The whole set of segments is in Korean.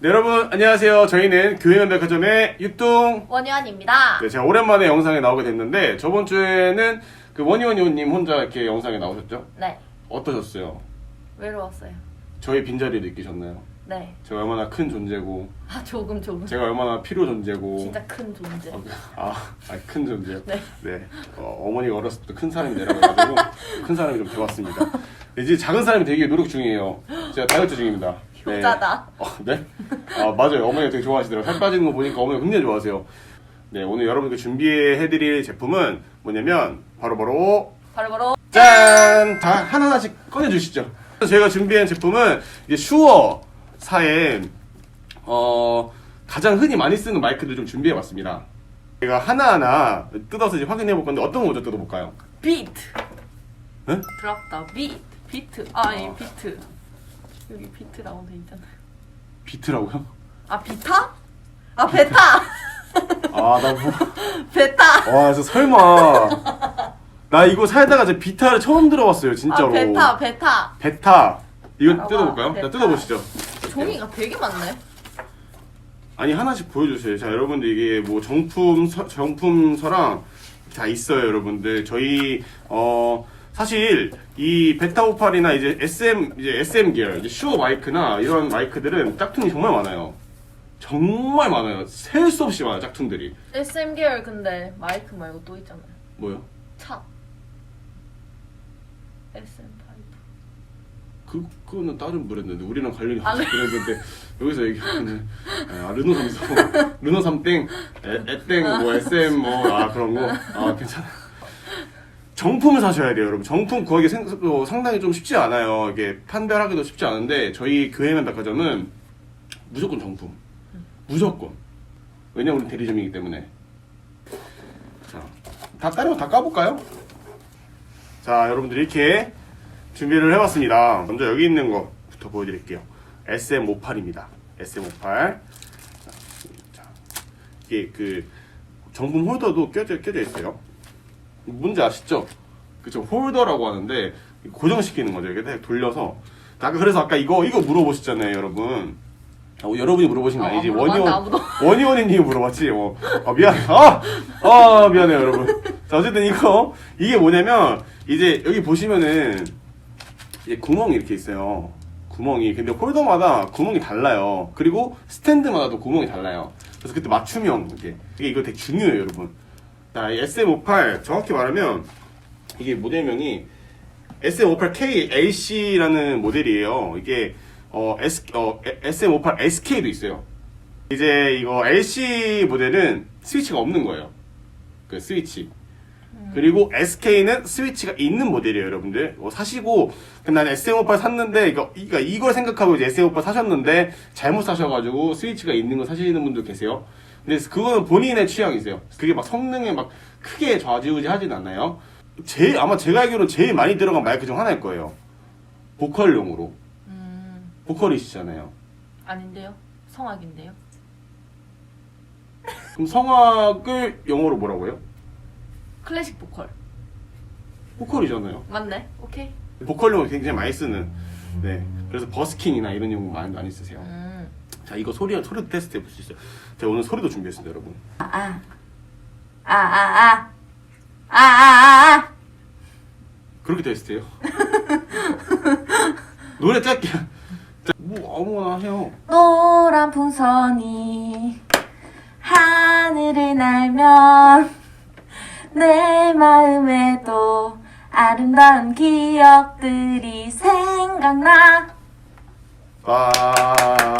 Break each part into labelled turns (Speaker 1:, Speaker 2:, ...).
Speaker 1: 네, 여러분 안녕하세요. 저희는 교회면백화점의 유뚱.
Speaker 2: 원유한입니다.
Speaker 1: 네, 제가 오랜만에 영상에 나오게 됐는데 저번 주에는 그 원희원님 혼자 이렇게 영상에 나오셨죠?
Speaker 2: 네.
Speaker 1: 어떠셨어요?
Speaker 2: 외로웠어요.
Speaker 1: 저의 빈자리 느끼셨나요?
Speaker 2: 네.
Speaker 1: 제가 얼마나 큰 존재고,
Speaker 2: 아 조금 조금.
Speaker 1: 제가 얼마나 필요 존재고.
Speaker 2: 진짜 큰 존재.
Speaker 1: 아, 아, 큰 존재요?
Speaker 2: 네.
Speaker 1: 네. 어, 어머니가 어렸을 때 큰 사람이 되라고 큰 사람이 좀 되었습니다. 이제 작은 사람이 되기 위해 노력 중이에요. 제가 다이어트 중입니다. 네.
Speaker 2: 효자다.
Speaker 1: 어, 네? 아, 맞아요. 어머니가 되게 좋아하시더라고요. 살 빠지는 거 보니까 어머니가 굉장히 좋아하세요. 네, 오늘 여러분께 준비해드릴 제품은 뭐냐면, 바로바로,
Speaker 2: 바로 바로
Speaker 1: 짠! 다 하나하나씩 꺼내주시죠. 저희가 준비한 제품은 이제 슈어사의, 어, 가장 흔히 많이 쓰는 마이크들 좀 준비해봤습니다. 제가 하나하나 뜯어서 이제 확인해볼 건데, 어떤 거 먼저 뜯어볼까요?
Speaker 2: 비트.
Speaker 1: 네?
Speaker 2: 드랍다 비트. 비트. 아, 이
Speaker 1: 아.
Speaker 2: 비트. 여기 비트라고 돼 있잖아요.
Speaker 1: 비트라고요?
Speaker 2: 아 비타? 아 베타.
Speaker 1: 아, 나 뭐.
Speaker 2: 베타.
Speaker 1: 와, 저 설마. 나 이거 살다가 제 비타를 처음 들어봤어요, 진짜로.
Speaker 2: 아 베타 베타.
Speaker 1: 베타. 이거
Speaker 2: 알아봐,
Speaker 1: 뜯어볼까요? 자,
Speaker 2: 베타.
Speaker 1: 뜯어보시죠.
Speaker 2: 종이가 되게 많네.
Speaker 1: 아니, 하나씩 보여주세요. 자, 여러분들 이게 뭐 정품, 서, 정품서랑 다 있어요, 여러분들. 저희, 어, 사실 이 베타 58이나 이제 SM, 이제 SM 계열, 이제 슈어 마이크나 이런 마이크들은 짝퉁이 정말 많아요. 정말 많아요. 셀 수 없이 많아요, 짝퉁들이.
Speaker 2: SM 계열 근데 마이크 말고 또 있잖아요.
Speaker 1: 뭐요?
Speaker 2: 차. SM 파이브.
Speaker 1: 그, 그거는 다른 브랜드인데 우리랑 관련이
Speaker 2: 아,
Speaker 1: 없는
Speaker 2: 네.
Speaker 1: 브랜드인데 여기서 얘기하는 아, 르노 삼성 르노 삼땡 에땡 뭐 SM 뭐 아 그런 거 아 괜찮아 정품을 사셔야 돼요 여러분 정품 구하기 생, 어, 상당히 좀 쉽지 않아요 이게 판별하기도 쉽지 않은데 저희 교회면 백화점은 무조건 정품 무조건 왜냐면 우리 대리점이기 때문에 자다 다른 거다 까볼까요? 자 여러분들 이렇게 준비를 해봤습니다. 먼저 여기 있는 거부터 보여드릴게요. SM58입니다. SM58. 자, 이게 그 정품 홀더도 껴져, 껴져 있어요. 뭔지 아시죠? 그쵸, 홀더라고 하는데 고정시키는 거죠. 이렇게 돌려서. 아까 그래서 아까 이거 이거 물어보셨잖아요, 여러분. 아, 여러분이 물어보신 거
Speaker 2: 어,
Speaker 1: 아니지? 원희원
Speaker 2: 아무도.
Speaker 1: 원희원이님이 물어봤지. 어. 아 미안. 아, 아 미안해요, 여러분. 자 어쨌든 이거 이게 뭐냐면 이제 여기 보시면은 이제 구멍이 이렇게 있어요. 구멍이 근데 홀더마다 구멍이 달라요. 그리고 스탠드마다도 구멍이 달라요. 그래서 그때 맞춤형 이게 이게 이거 되게 중요해요, 여러분. 자, 이 SM58 정확히 말하면 이게 모델명이 SM58KLC라는 모델이에요. 이게 어, S, 어, SM58 SK도 있어요. 이제 이거 LC 모델은 스위치가 없는 거예요. 그 스위치. 그리고 SK는 스위치가 있는 모델이에요, 여러분들. 어, 사시고, 난 SM58 샀는데, 이거, 이거, 이걸 생각하고 이제 SM58 사셨는데, 잘못 사셔가지고 스위치가 있는 거 사시는 분들 계세요. 근데 그거는 본인의 취향이세요. 그게 막 성능에 막 크게 좌지우지 하진 않아요. 제일, 아마 제가 알기로 제일 많이 들어간 마이크 중 하나일 거예요. 보컬용으로.
Speaker 2: 음
Speaker 1: 보컬이시잖아요.
Speaker 2: 아닌데요. 성악인데요.
Speaker 1: 그럼 성악을 영어로 뭐라고요?
Speaker 2: 클래식 보컬.
Speaker 1: 보컬이잖아요.
Speaker 2: 맞네. 오케이.
Speaker 1: 보컬용을 굉장히 많이 쓰는. 네. 그래서 버스킹이나 이런 용어 많이, 많이 쓰세요.
Speaker 2: 음.
Speaker 1: 자, 이거 소리, 소리도 테스트 해볼 수 있어요. 제가 오늘 소리도 준비했습니다, 여러분.
Speaker 2: 아. 아, 아, 아. 아, 아, 아, 아.
Speaker 1: 그렇게 테스트해요. 노래 짧게. 자, 뭐, 아무거나 해요.
Speaker 2: 노란 풍선이 하늘을 날면 내 마음에도 아름다운 기억들이 생각나.
Speaker 1: 아.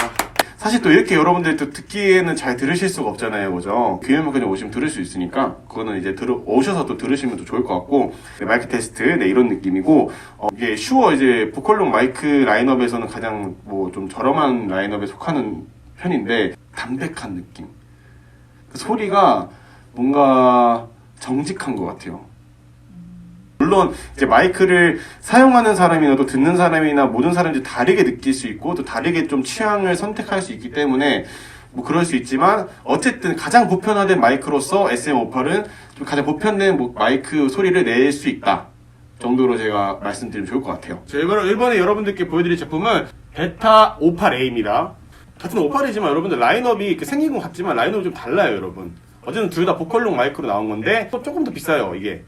Speaker 1: 사실 또 이렇게 여러분들 또 듣기에는 잘 들으실 수가 없잖아요, 그죠? 귀에만 오시면 들을 수 있으니까, 그거는 이제 들어, 오셔서 또 들으시면 또 좋을 것 같고, 네, 마이크 테스트, 네, 이런 느낌이고, 어, 이게 슈어 이제 보컬용 마이크 라인업에서는 가장 뭐 좀 저렴한 라인업에 속하는 편인데, 담백한 느낌. 그 소리가 뭔가 정직한 것 같아요. 물론 이제 마이크를 사용하는 사람이나 또 듣는 사람이나 모든 사람들이 다르게 느낄 수 있고 또 다르게 좀 취향을 선택할 수 있기 때문에 뭐 그럴 수 있지만 어쨌든 가장 보편화된 마이크로서 SM58은 좀 가장 보편된 뭐 마이크 소리를 낼 수 있다 정도로 제가 말씀드리면 좋을 것 같아요. 자, 이번에, 이번에 여러분들께 보여드릴 제품은 베타 58A입니다. 같은 오팔이지만 여러분들 라인업이 생긴 것 같지만 라인업이 좀 달라요 여러분 어쨌든 둘 다 보컬용 마이크로 나온 건데 또 조금 더 비싸요 이게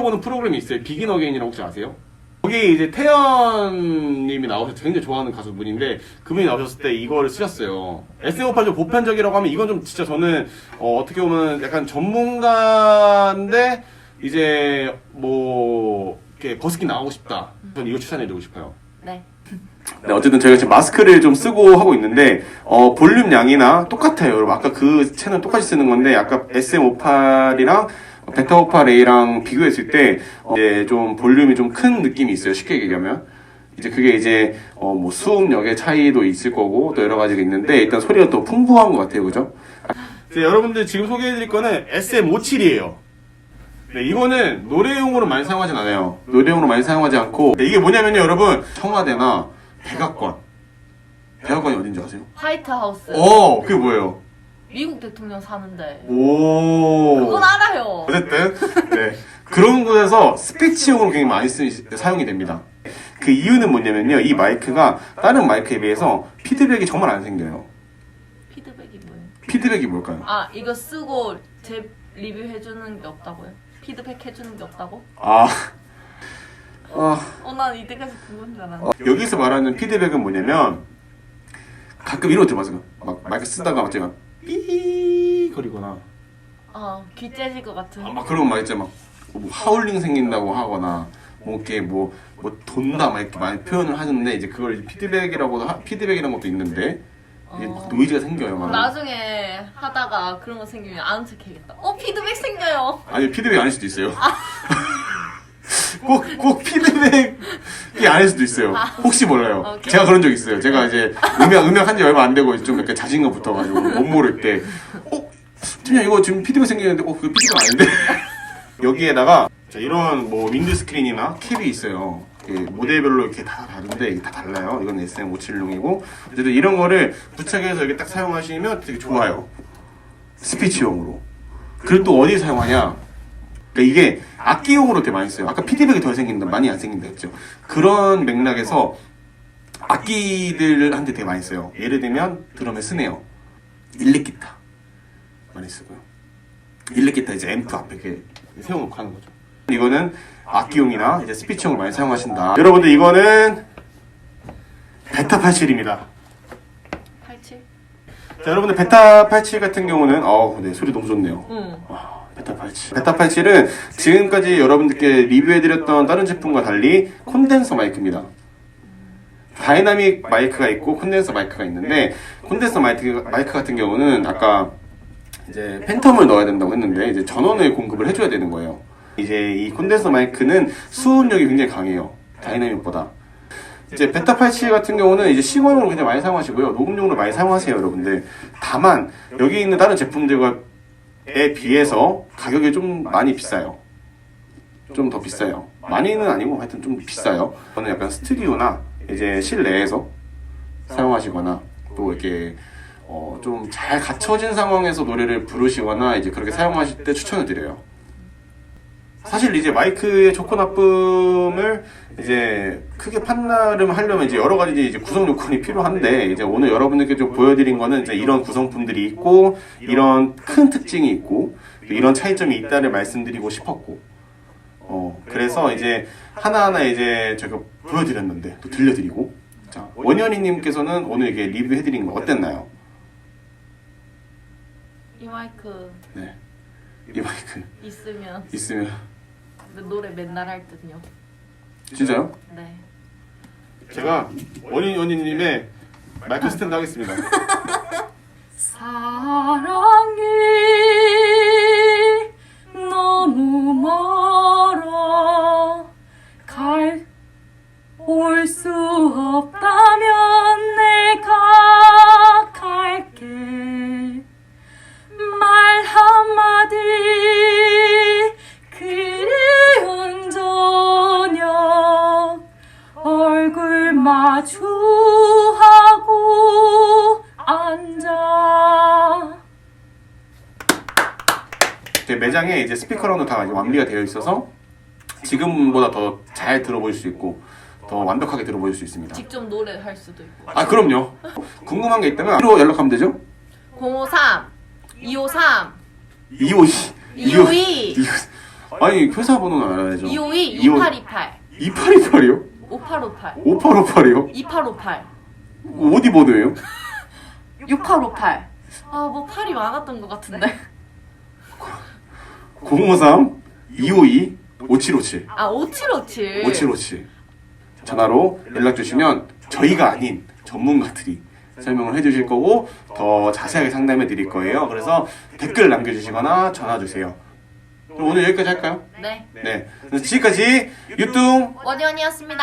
Speaker 1: 보는 프로그램이 있어요 비긴 어게인이라고 혹시 아세요? 거기 이제 태연님이 나오셔서 굉장히 좋아하는 가수분인데 그분이 나오셨을 때 이거를 쓰셨어요. SM58 좀 보편적이라고 하면 이건 좀 진짜 저는 어, 떻게 보면 약간 전문가인데 이제 뭐 이렇게 버스킹 나가고 싶다. 저는 이거 추천해드리고 싶어요.
Speaker 2: 네.
Speaker 1: 네, 어쨌든 저희가 지금 마스크를 좀 쓰고 하고 있는데 어, 볼륨 양이나 똑같아요. 여러분 아까 그 채널 똑같이 쓰는 건데 아까 SM58이랑 베타58A랑 비교했을 때 어, 이제 좀 볼륨이 좀 큰 느낌이 있어요. 쉽게 얘기하면 이제 그게 이제 어, 뭐 수음력의 차이도 있을 거고 또 여러 가지가 있는데 일단 소리가 또 풍부한 것 같아요, 그죠? 네, 여러분들 지금 소개해드릴 거는 SM57이에요. 네, 이거는 노래용으로 많이 사용하진 않아요. 노래용으로 많이 사용하지 않고 네, 이게 뭐냐면요, 여러분 청와대나 백악관, 백악관이 어딘지 아세요?
Speaker 2: 화이트하우스.
Speaker 1: 어, 그게 뭐예요?
Speaker 2: 미국 대통령 사는데.
Speaker 1: 오.
Speaker 2: 그건 알아요.
Speaker 1: 어쨌든 네 그런 곳에서 스피치용으로 굉장히 많이 쓰, 사용이 됩니다. 그 이유는 뭐냐면요, 이 마이크가 다른 마이크에 비해서 피드백이 정말 안 생겨요.
Speaker 2: 피드백이 뭐예요?
Speaker 1: 피드백이 뭘까요?
Speaker 2: 아 이거 쓰고 제 리뷰 해주는 게 없다고요? 피드백 해주는 게 없다고?
Speaker 1: 아, 아
Speaker 2: 어난 이때까지 그건 줄 알았는데.
Speaker 1: 어, 여기서 말하는 피드백은 뭐냐면 가끔 이런 거 들어봤어요. 막 마이크 쓰다가 갑자기 막 삐 거리거나
Speaker 2: 어 귀 째질 것 같은.
Speaker 1: 아, 막 그런 거막 있잖아. 막뭐 하울링 생긴다고 하거나 뭐 이렇게 뭐, 뭐 돈다 막 이렇게 많이 표현을 하는데 이제 그걸 이제 피드백이라고도 하, 피드백이라는 것도 있는데 이게 막
Speaker 2: 어.
Speaker 1: 노이즈가 생겨요. 막.
Speaker 2: 나중에 하다가 그런 거 생기면 아는 척 해야겠다. 어 피드백 생겨요.
Speaker 1: 아니 피드백 아닐 수도 있어요. 꼭, 꼭 피드백 이 아닐 수도 있어요. 혹시 몰라요.
Speaker 2: 오케이.
Speaker 1: 제가 그런 적 있어요. 제가 이제 음악, 음악 한지 얼마 안 되고 좀 약간 자신감 붙어가지고 못 모를 때, 어? 팀장 이거 지금 피드백 생기는데, 어, 그 피드백 아닌데? 여기에다가 자, 이런 뭐 윈드 스크린이나 캡이 있어요. 예, 모델별로 이렇게 다 다른데 이게 다 달라요. 이건 SM576이고 어쨌든 이런 거를 부착해서 이렇게 딱 사용하시면 되게 좋아요. 스피치용으로. 그리고 또 어디에 사용하냐? 그러니까 이게 악기용으로 되게 많이 써요. 아까 피드백이 덜 생긴다, 많이 안 생긴다 했죠. 그런 맥락에서 악기들한테 되게 많이 써요. 예를 들면 드럼에 스네어, 일렉 기타 많이 쓰고요. 일렉 기타 이제 앰프 앞에 이렇게 세워놓고 하는 거죠. 이거는 악기용이나 이제 스피치용을 많이 사용하신다. 여러분들 이거는 베타 87입니다.
Speaker 2: 87?
Speaker 1: 자, 여러분들 베타 87 같은 경우는 어우, 네, 소리 너무 좋네요.
Speaker 2: 응.
Speaker 1: 와, 베타 87. 베타 87은 지금까지 여러분들께 리뷰해드렸던 다른 제품과 달리 콘덴서 마이크입니다. 다이나믹 마이크가 있고 콘덴서 마이크가 있는데 콘덴서 마이크, 마이크 같은 경우는 아까 이제 팬텀을 넣어야 된다고 했는데 이제 전원을 공급을 해줘야 되는 거예요. 이제 이 콘덴서 마이크는 수음력이 굉장히 강해요. 다이나믹보다. 이제 베타 87 같은 경우는 이제 시공용으로 굉장히 많이 사용하시고요. 녹음용으로 많이 사용하세요, 여러분들. 다만 여기 있는 다른 제품들과 에 비해서 가격이 좀 많이 비싸요. 좀 더 비싸요. 많이는 아니고 하여튼 좀 비싸요. 저는 약간 스튜디오나 이제 실내에서 사용하시거나 또 이렇게 어, 좀 잘 갖춰진 상황에서 노래를 부르시거나 이제 그렇게 사용하실 때 추천을 드려요. 사실 이제 마이크의 좋고 나쁨을 이제 크게 판단을 하려면 이제 여러 가지 이제 구성 요건이 필요한데 이제 오늘 여러분들께 좀 보여드린 거는 이제 이런 구성품들이 있고 이런 큰 특징이 있고 이런 차이점이 있다를 말씀드리고 싶었고. 어 그래서 이제 하나하나 이제 제가 보여드렸는데 또 들려드리고. 자 원현이님께서는 오늘 이게 리뷰해드린 거 어땠나요?
Speaker 2: 이 마이크
Speaker 1: 네. 이 마이크
Speaker 2: 있으면.
Speaker 1: 있으면
Speaker 2: 노래 맨날 할 듯요.
Speaker 1: 진짜요?
Speaker 2: 네.
Speaker 1: 제가 원인 원인님의 마이크 스탠드 하겠습니다.
Speaker 2: 사랑
Speaker 1: 제 매장에 이제 스피커랑도 다 이제 완비가 되어 있어서 지금보다 더 잘 들어볼 수 있고 더 완벽하게 들어보실 수 있습니다.
Speaker 2: 직접 노래할 수도 있고.
Speaker 1: 아 그럼요. 궁금한 게 있다면 로 연락하면 되죠?
Speaker 2: 053 253
Speaker 1: 252
Speaker 2: 252
Speaker 1: 아니 회사 번호는 알아야죠.
Speaker 2: 252
Speaker 1: 이호-
Speaker 2: 2828
Speaker 1: 2828이요?
Speaker 2: 5858
Speaker 1: 5858이요?
Speaker 2: 2858
Speaker 1: 어디 번호예요?
Speaker 2: 6858 아뭐 8이 많았던 것 같은데
Speaker 1: 053 252 5757
Speaker 2: 아 5757
Speaker 1: 5757 전화로 연락 주시면 저희가 아닌 전문가들이 설명을 해주실 거고 더 자세하게 상담해 드릴 거예요. 그래서 댓글 남겨주시거나 전화 주세요. 그럼 오늘 여기까지 할까요?
Speaker 2: 네
Speaker 1: 네. 그래서 지금까지 유뚱
Speaker 2: 원희원이었습니다